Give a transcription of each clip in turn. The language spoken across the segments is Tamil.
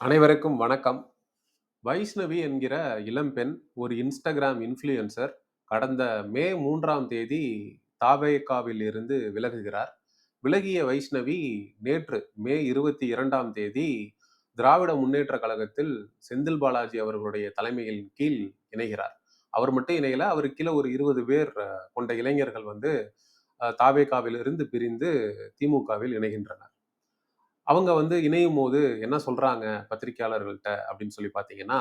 அனைவருக்கும் வணக்கம். வைஷ்ணவி என்கிற இளம்பெண் ஒரு இன்ஸ்டாகிராம் இன்ஃப்ளூயன்சர் கடந்த மே மூன்றாம் தேதி தாவேகாவில் இருந்து விலகுகிறார். விலகிய வைஷ்ணவி நேற்று மே 22ஆம் தேதி திராவிட முன்னேற்ற கழகத்தில் செந்தில் பாலாஜி அவர்களுடைய தலைமையின் கீழ் இணைகிறார். அவர் மட்டும் இணையல, அவருக்கு கீழ ஒரு 20 பேர் கொண்ட இளைஞர்கள் வந்து அ தாவேகாவிலிருந்து பிரிந்து திமுகவில் இணைகின்றனர். அவங்க வந்து இணையும்போது என்ன சொல்றாங்க பத்திரிக்கையாளர்கள்ட்ட அப்படின்னு சொல்லி பார்த்தீங்கன்னா,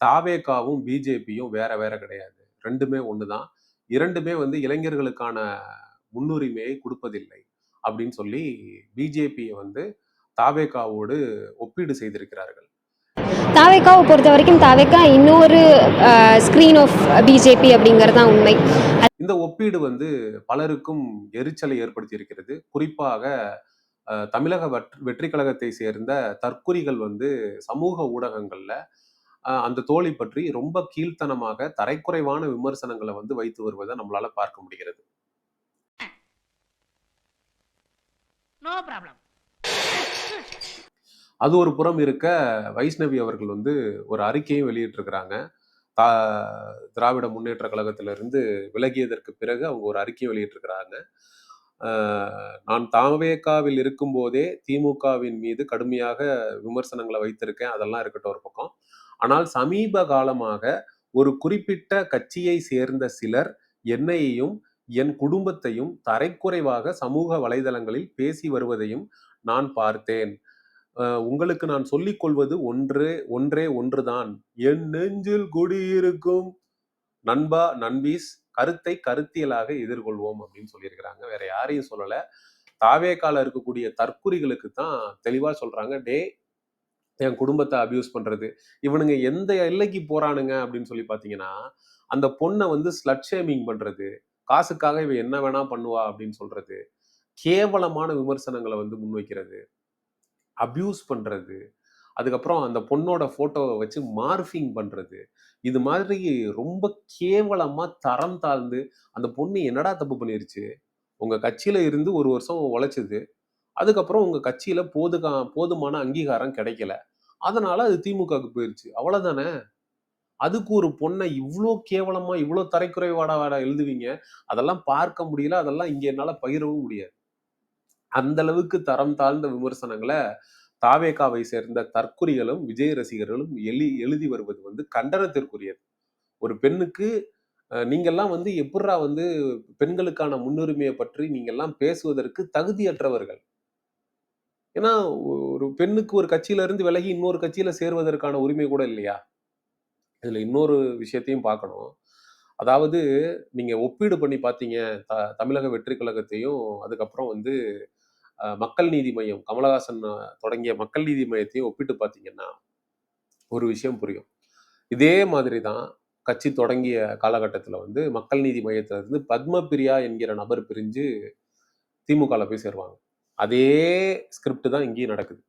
தாவேகாவும், பிஜேபியும் வேற வேற கிடையாது. 2மே ஒண்ணு தான். 2மே வந்து இளைஞர்களுக்கான முன்னுரிமையை குடுப்பதில்லை. அப்படின்னு சொல்லி பிஜேபிய வந்து தாவேகாவோடு ஒப்பீடு செய்திருக்கிறார்கள். தாவேகாவை பொறுத்தவரைக்கும் தாவேகா இன்னொரு அ ஸ்க்ரீன் ஆஃப் பிஜேபி அப்படிங்கிறது தான் உண்மை. இந்த ஒப்பீடு வந்து பலருக்கும் எரிச்சலை ஏற்படுத்தியிருக்கிறது. குறிப்பாக அ தமிழக வெற்றி கழகத்தை சேர்ந்த தற்குறிகள் வந்து சமூக ஊடகங்கள்ல அந்த தோழி பற்றி ரொம்ப கீழ்த்தனமாக தரைக்குறைவான விமர்சனங்கள வந்து வைத்து வருவத நம்மளால பார்க்க முடிகிறது. அது ஒரு புறம் இருக்க, வைஷ்ணவி அவர்கள் வந்து ஒரு அறிக்கையும் வெளியிட்டிருக்கிறாங்க. தா திராவிட முன்னேற்றக் கழகத்திலிருந்து விலகியதற்கு பிறகு அவங்க ஒரு அறிக்கை வெளியிட்டிருக்கிறாங்க. நான் தாவேகாவில் இருக்கும்போதே திமுகவின் மீது கடுமையாக விமர்சனங்களை வைத்திருக்கேன். அதெல்லாம் இருக்கட்டும் ஒரு பக்கம். ஆனால் சமீப காலமாக ஒரு குறிப்பிட்ட கட்சியை சேர்ந்த சிலர் என்னையையும் என் குடும்பத்தையும் தரைக்குறைவாக சமூக வலைதளங்களில் பேசி வருவதையும் நான் பார்த்தேன். உங்களுக்கு நான் சொல்லிக் கொள்வது ஒன்றே ஒன்றே ஒன்றுதான். என் நெஞ்சில் குடியிருக்கும் நண்பா, நண்பீஸ் கருத்தை கருத்தியலாக எதிர்கொள்வோம் அப்படின்னு சொல்லியிருக்கிறாங்க. வேற யாரையும் சொல்லல. தாவேக்கால இருக்கக்கூடிய தற்குறிகளுக்கு தான் தெளிவா சொல்றாங்க. டே என் குடும்பத்தை அபியூஸ் பண்றது. இவனுங்க எந்த எல்லைக்கு போறானுங்க அப்படின்னு சொல்லி பார்த்தீங்கன்னா, அந்த பொண்ணை வந்து ஸ்லட் ஷேமிங் பண்றது. காசுக்காக இவன் என்ன வேணா பண்ணுவா அப்படின்னு சொல்றது. கேவலமான விமர்சனங்களை வந்து முன்வைக்கிறது. அபியூஸ் பண்றது. அதுக்கப்புறம் அந்த பொண்ணோட ஃபோட்டோவை வச்சு மார்ஃபிங் பண்ணுறது இது மாதிரி ரொம்ப கேவலமாக தரம் தாழ்ந்து அந்த பொண்ணு என்னடா தப்பு பண்ணிருச்சு? உங்கள் கட்சியில் இருந்து ஒரு வருஷம் உழைச்சது. அதுக்கப்புறம் உங்கள் கட்சியில் போதுகா போதுமான அங்கீகாரம் கிடைக்கல. அதனால் அது திமுகவுக்கு போயிருச்சு. அவ்வளோதானே அதுக்கு ஒரு பொண்ணை இவ்வளோ கேவலமா, இவ்வளோ தரைக்குறைவாடா எழுதுவீங்க. அதெல்லாம் பார்க்க முடியல. அதெல்லாம் இங்க என்னால பகிரவும் முடியாது. அந்த அளவுக்கு தரம் தாழ்ந்த விமர்சனங்களை தாவேகாவை சேர்ந்த தற்குறிகளும், விஜய் ரசிகர்களும் எழு எழுதி வருவது வந்து கண்டனத்திற்குரியது. ஒரு பெண்ணுக்கு நீங்கள்லாம் வந்து எப்புட்றா வந்து பெண்களுக்கான முன்னுரிமையை பற்றி நீங்கள்லாம் பேசுவதற்கு தகுதியற்றவர்கள். ஏன்னா ஒரு பெண்ணுக்கு ஒரு கட்சியில இருந்து விலகி இன்னொரு கட்சியில சேருவதற்கான உரிமை கூட இல்லையா? இதுல இன்னொரு விஷயத்தையும் பார்க்கணும். அதாவது நீங்க ஒப்பீடு பண்ணி பார்த்தீங்க த தமிழக வெற்றி கழகத்தையும், அதுக்கப்புறம் வந்து மக்கள் நீதி மையம் கமலஹாசன் தொடங்கிய மக்கள் நீதி மையத்தையும் ஒப்பிட்டு பார்த்தீங்கன்னா, ஒரு விஷயம் புரியும். இதே மாதிரி தான் கட்சி தொடங்கிய காலகட்டத்தில் வந்து மக்கள் நீதி மையத்திலிருந்து பத்மபிரியா என்கிற நபர் பிரிஞ்சு திமுகவில் போய் சேருவாங்க. அதே ஸ்கிரிப்ட் தான் இங்கேயும் நடக்குது.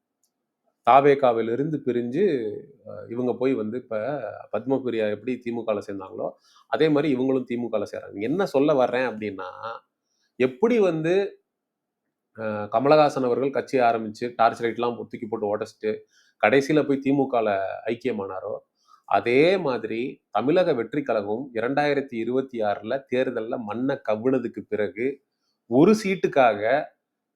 தாவேகாவிலிருந்து பிரிஞ்சு இவங்க போய் வந்து இப்போ பத்மபிரியா எப்படி திமுகவில் சேர்ந்தாங்களோ, அதே மாதிரி இவங்களும் திமுகவில் சேர்றாங்க. என்ன சொல்ல வர்றேன் அப்படின்னா, எப்படி வந்து கமலஹாசன் அவர்கள் கட்சி ஆரம்பிச்சு டார்ச் லைட்லாம் தூக்கி போட்டு உடச்சிட்டு கடைசியில் போய் திமுகவில் ஐக்கியமானாரோ, அதே மாதிரி தமிழக வெற்றி கழகம் 2026ல தேர்தல்ல மண்ண கவ்வுனதுக்கு பிறகு, ஒரு சீட்டுக்காக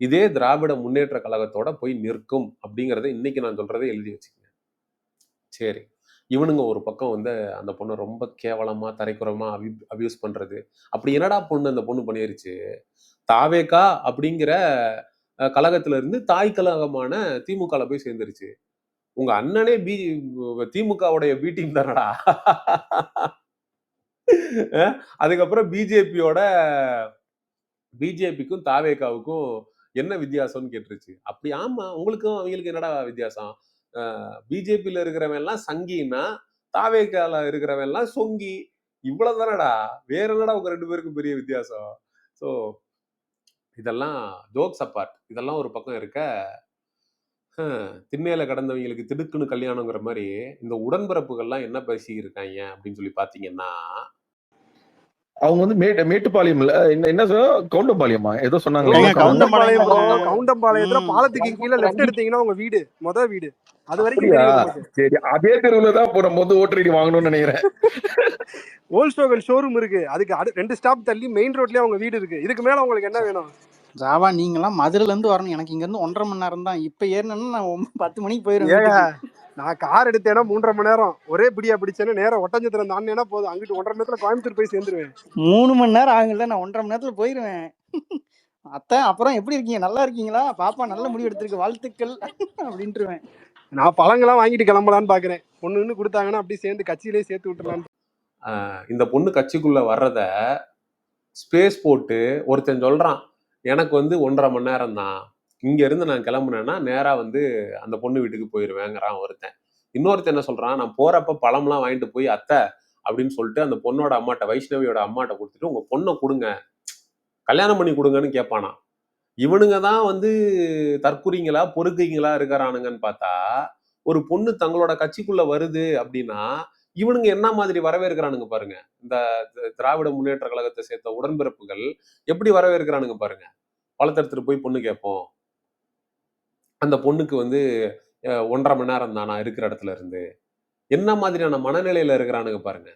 இதே திராவிட முன்னேற்ற கழகத்தோட போய் நிற்கும் அப்படிங்கிறத இன்னைக்கு நான் சொல்றத எழுதி வச்சுக்கங்க. சரி. இவனுங்க ஒரு பக்கம் வந்து அந்த பொண்ணை ரொம்ப கேவலமா, தரைக்குறைவா அபி அபியூஸ் பண்றது. அப்படி என்னடா பொண்ணு அந்த பொண்ணு பண்ணிருச்சு? தாவேகா அப்படிங்கிற கழகத்துல இருந்து தாய் கழகமான திமுகல போய் சேர்ந்துருச்சு. உங்க அண்ணனே பி திமுகவுடைய பி டீம் தானடா. அதுக்கப்புறம் பிஜேபியோட பிஜேபிக்கும் தாவேகாவுக்கும் என்ன வித்தியாசம்னு கேட்டுருச்சு. அப்படி ஆமா. உங்களுக்கும் அவங்களுக்கும் என்னடா வித்தியாசம்? பிஜேபியில இருக்கிறவன் எல்லாம் சங்கின்னா, இருக்கிறவன் எல்லாம் சொங்கி. இவ்வளவு தானடா. வேற என்னடா உங்க ரெண்டு பேருக்கும் பெரிய வித்தியாசம்? ஸோ இதெல்லாம் ஜோக்ஸ் அப்பார்ட். இதெல்லாம் ஒரு பக்கம் இருக்க, ஹ திண்ணையில திடுக்குன்னு கல்யாணங்கிற மாதிரி இந்த உடன்பிறப்புகள்லாம் என்ன பேசியிருக்காங்க அப்படின்னு சொல்லி பார்த்தீங்கன்னா அவங்க வந்து மேட்டு மேட்டுப்பாளையம்ல என்ன என்ன சொ கவுண்டம்பாளையமா? ஏதோ காரணம்? கவுண்டம்பாளையம். கவுண்டம்பாளையத்துல. பாலத்துக்கு கீழ லெஃப்ட் எடுத்தீங்கன்னா உங்க வீடு. மொத வீடு. அது வரைக்கும் சரி அதே தெருவுல தான் இப்போ நம்ம வந்து ஓட்டர் ஐடி வாங்கணும்னு நினைக்கிறேன் ஓல்ஸ்டோகன் ஷோரூம் இருக்கு அதுக்கு அடு ரெண்டு ஸ்டாப் தள்ளி மெயின் ரோட்லயே அவங்க வீடு இருக்கு இதுக்கு மேல உங்களுக்கு என்ன வேணும் ஜாவா நீங்கெல்லாம் மதுரைல இருந்து வரணும் எனக்கு இங்க இருந்து ஒன்றரை மணி நேரம் தான் இப்ப ஏறினா நான் பத்து மணிக்கு வீட்டுக்கு நான் கார் எடுத்தேன்னா மூன்றரை மணி நேரம். ஒரே பிடியா பிடிச்சேன்னா நேரம் ஒட்டஞ்சத்திரம் தாண்டினா போதும் அங்கிட்டு ஒன்றரை மணி நேரத்துல கோயம்புத்தூர் போய் சேர்ந்துருவேன். மூணு மணி நேரம் ஆகும்ல நான் ஒன்றரை மணி நேரத்துல போயிடுவேன் அத்தை அப்புறம் எப்படி இருக்கீங்க? நல்லா இருக்கீங்களா? பாப்பா நல்ல முடிவு எடுத்திருக்கு. வாழ்த்துக்கள் அப்படின்ட்டுருவேன். நான் பழங்கள்லாம் வாங்கிட்டு கிளம்பலான்னு பாக்குறேன். ஒண்ணு கொடுத்தாங்கன்னா அப்படியே சேர்ந்து கட்சியிலே சேர்த்து விட்டுறலான்னு ஆஹ் இந்த பொண்ணு கட்சிக்குள்ள வர்றத ஸ்பேஸ் போட்டு ஒருத்தன் சொல்றான். எனக்கு வந்து ஒன்றரை மணி நேரம் தான் இங்கேருந்து நான் கிளம்புனேன்னா நேராக வந்து அந்த பொண்ணு வீட்டுக்கு போயிடுவேங்கிறான் ஒருத்தன். இன்னொருத்தன் என்ன சொல்றான் நான் போகிறப்ப பழம்லாம் வாங்கிட்டு போய் அத்தை அப்படின்னு சொல்லிட்டு அந்த பொண்ணோட அம்மாட்ட வைஷ்ணவியோட அம்மாட்ட கொடுத்துட்டு உங்கள் பொண்ணை கொடுங்க. கல்யாணம் பண்ணி கொடுங்கன்னு கேட்பானா இவனுங்க தான் வந்து தற்குறிங்களா பொறுக்கிங்களா இருக்கிறானுங்கன்னு பார்த்தா ஒரு பொண்ணு தங்களோட கட்சிக்குள்ள வருது அப்படின்னா இவனுங்க என்ன மாதிரி வரவேற்கிறானுங்க பாருங்க. இந்த திராவிட முன்னேற்ற கழகத்தை சேர்த்த உடன்பிறப்புகள் எப்படி வரவேற்கிறானுங்க பாருங்க. பழத்தை எடுத்துட்டு போய் பொண்ணு கேட்போம். அந்த பொண்ணுக்கு வந்து ஒன்றரை மணி நேரம் தானா இருக்கிற இடத்துல இருந்து? என்ன மாதிரியான மனநிலையில இருக்கிறானுங்க பாருங்க.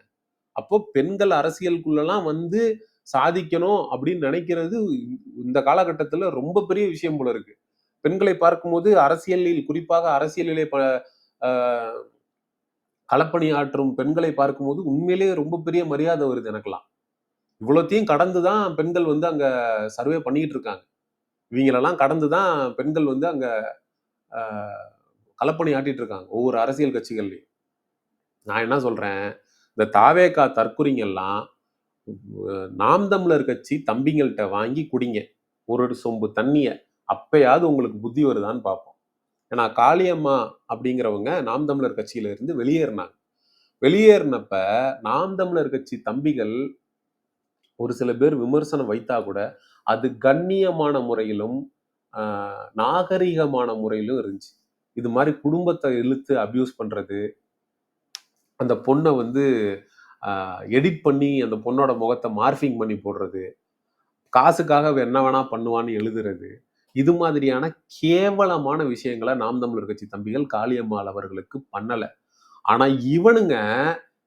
அப்போ பெண்கள் அரசியலுக்குள்ளெல்லாம் வந்து சாதிக்கணும் அப்படின்னு நினைக்கிறது இந்த காலகட்டத்தில் ரொம்ப பெரிய விஷயம் போல இருக்கு. பெண்களை பார்க்கும்போது அரசியலில் குறிப்பாக அரசியலிலே ப களப்பணியாற்றும் பெண்களை பார்க்கும்போது உண்மையிலேயே ரொம்ப பெரிய மரியாதை வருது எனக்கெல்லாம். இவ்வளோத்தையும் கடந்து தான் பெண்கள் வந்து அங்கே சர்வே பண்ணிக்கிட்டு இருக்காங்க. இவங்களெல்லாம் கடந்து தான் பெண்கள் வந்து அங்கே கலப்பணி ஆட்டிட்டு இருக்காங்க ஒவ்வொரு அரசியல் கட்சிகள்லையும். நான் என்ன சொல்கிறேன் இந்த தாவேக்கா தற்குறிங்கெல்லாம் நாம் தமிழர் கட்சி தம்பிங்கள்ட்ட வாங்கி குடிங்க. ஒரு ஒரு சொம்பு தண்ணியை அப்பயாவது உங்களுக்கு புத்தி வருதான்னு பார்ப்போம். ஏன்னா காளியம்மா அப்படிங்கிறவங்க நாம் தமிழர் கட்சியில இருந்து வெளியேறினாங்க. வெளியேறினப்ப நாம் தமிழர் கட்சி தம்பிகள் ஒரு சில பேர் விமர்சனம் வைத்தா கூட அது கண்ணியமான முறையிலும் நாகரிகமான முறையிலும் இருந்துச்சு. இது மாதிரி குடும்பத்தை இழுத்து அபியூஸ் பண்ணுறது அந்த பொண்ணை வந்து எடிட் பண்ணி அந்த பொண்ணோட முகத்தை மார்ஃபிங் பண்ணி போடுறது காசுக்காக என்ன வேணா பண்ணுவான்னு எழுதுறது இது மாதிரியான கேவலமான விஷயங்களை நாம் தமிழர் கட்சி தம்பிகள் காளியம்மாள் அவர்களுக்கு பண்ணலை. ஆனால் இவனுங்க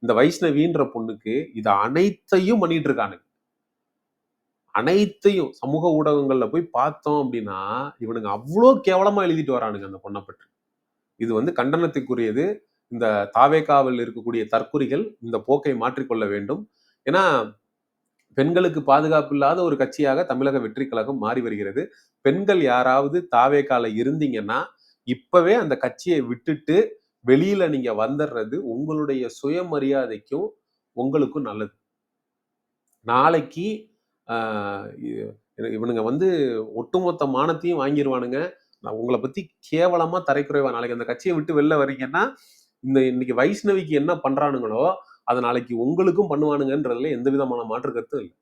இந்த வைஷ்ணவின்ற பொண்ணுக்கு இதை அனைத்தையும் பண்ணிட்டு இருக்கானுங்க. அனைத்தையும் சமூக ஊடகங்கள்ல போய் பார்த்தோம் அப்படின்னா இவனுங்க அவ்வளோ கேவலமா எழுதிட்டு வரானுங்க அந்த பொண்ணை பற்றி. இது வந்து கண்டனத்துக்குரியது. இந்த தாவேக்காவில் இருக்கக்கூடிய தற்குறிகள் இந்த போக்கை மாற்றிக்கொள்ள வேண்டும். ஏன்னா பெண்களுக்கு பாதுகாப்பு இல்லாத ஒரு கட்சியாக தமிழக வெற்றி கழகம் மாறி வருகிறது. பெண்கள் யாராவது தாவேக்கால இருந்தீங்கன்னா இப்பவே அந்த கட்சியை விட்டுட்டு வெளியில நீங்க வந்துடுறது உங்களுடைய சுயமரியாதைக்கும் உங்களுக்கும் நல்லது. நாளைக்கு இவனுங்க வந்து ஒட்டுமொத்த மானத்தையும் வாங்கிடுவானுங்க நான் உங்களை பத்தி கேவலமா தரைக்குறைவா நாளைக்கு அந்த கட்சியை விட்டு வெளில வரீங்கன்னா இந்த இன்னைக்கு வைஷ்ணவிக்கு என்ன பண்றானுங்களோ அதை நாளைக்கு உங்களுக்கும் பண்ணுவானுங்கன்றதுல எந்த விதமான மாற்று கருத்தும் இல்லை.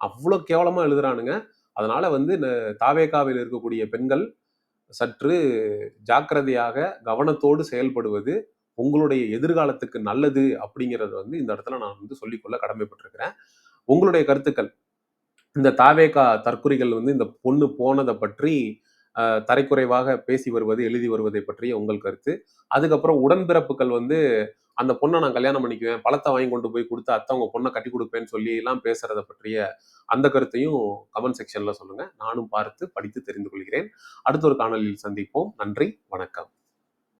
அவ்வளோ கேவலமா எழுதுறானுங்க. அதனால வந்து இந்த இருக்கக்கூடிய பெண்கள் சற்று ஜாக்கிரதையாக கவனத்தோடு செயல்படுவது உங்களுடைய எதிர்காலத்துக்கு நல்லது அப்படிங்கிறத வந்து இந்த இடத்துல நான் வந்து சொல்லிக்கொள்ள கடமைப்பட்டிருக்கிறேன். உங்களுடைய கருத்துக்கள். இந்த தாவேகா தற்குறிகள் வந்து இந்த பொண்ணு போனதை பற்றி தரைக்குறைவாக பேசி வருவது எழுதி வருவதை பற்றிய உங்கள் கருத்து. அதுக்கப்புறம் உடன்பிறப்புகள் வந்து அந்த பொண்ணை நான் கல்யாணம் பண்ணிக்குவேன் பழத்தை வாங்கி கொண்டு போய் கொடுத்து அத்தை உங்க பொண்ணை கட்டி கொடுப்பேன்னு சொல்லி எல்லாம் பேசுறத பற்றிய அந்த கருத்தையும் கமெண்ட் செக்ஷன்ல சொல்லுங்க. நானும் பார்த்து படித்து தெரிந்து கொள்கிறேன். அடுத்த ஒரு காணொலியில் சந்திப்போம். நன்றி வணக்கம்.